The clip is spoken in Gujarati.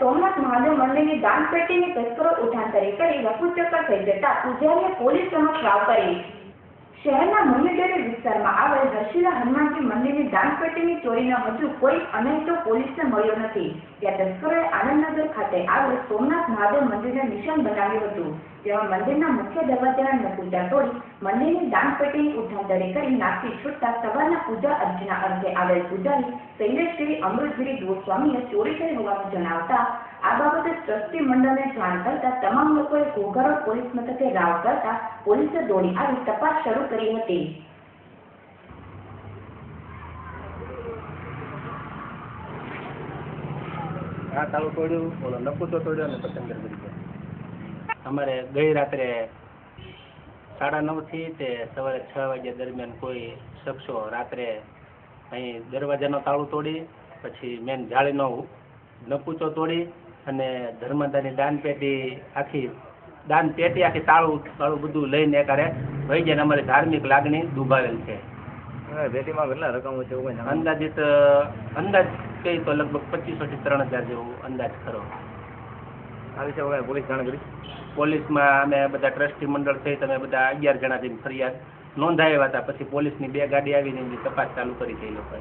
સોમનાથ મહાદેવ મંદિરની દાન પેટીની તસ્કરો ઉઠાંતરી કરી રફુચક્કર થઈ જતા પૂજારીએ પોલીસ સમક્ષ રાવ કરી. શહેરના મુનિડેરી વિસ્તારમાં આવેલ હર્ષિલા મંદિરની દાનપેટીની ચોરીના હજુ કોઈ અનૈતો પોલીસને મળ્યો નથી. ત્યાં તસ્કરોએ આનંદનગર ખાતે આવેલ સોમનાથ મહાદેવ મંદિરને નિશાન બનાવ્યું હતું, જેમાં મંદિરના મુખ્ય દરવાજાના નકુટા તોડી મંદિરની દાનપેટીની ઉઠાંતરી કરી નાખી છૂટતા સવારના પૂજા અર્ચના અર્થે આવેલ પૂજારી શૈલેષગીરી અમૃતગીરી ગોસ્વામીએ ચોરી થઈ હોવાનું જણાવતા, આ બાબતે ટ્રસ્ટી મંડળને જાણ કરતા તમામ લોકોએ ઘોઘરો પોલીસ મથકે રાવ કરતા પોલીસે દોડી આવી તપાસ શરૂ કરી હતી. આ તાળું તોડ્યું. ઓલો નકુચો તોડ્યો અને પતંગર કરી ગયા અમારે ગઈ રાત્રે સાડા નવથી તે સવારે છ વાગ્યા દરમિયાન કોઈ શખ્સો રાત્રે અહીં દરવાજાનો તાળું તોડી પછી મેન જાળીનો નકુચો તોડી અને ધર્મદાની દાન પેટી આખી દાન પેટી આખી તાળું તાળું બધું લઈને એકારે ભાઈ જાય ને અમારી ધાર્મિક લાગણી દુભાવેલ છે. પેટીમાં કેટલા રકમ છે અંદાજિત અંદાજ કઈ તો લગભગ પચીસો થી ત્રણ હજાર જેવું અંદાજ ખરો. આ વિશે હવે પોલીસ જાણ કરી. પોલીસમાં અમે બધા ટ્રસ્ટી મંડળ થઈ તમે બધા અગિયાર જણા જઈને ફરિયાદ નોંધાવ્યા હતા. પછી પોલીસની બે ગાડી આવીને એની તપાસ ચાલુ કરી છે એ લોકોએ.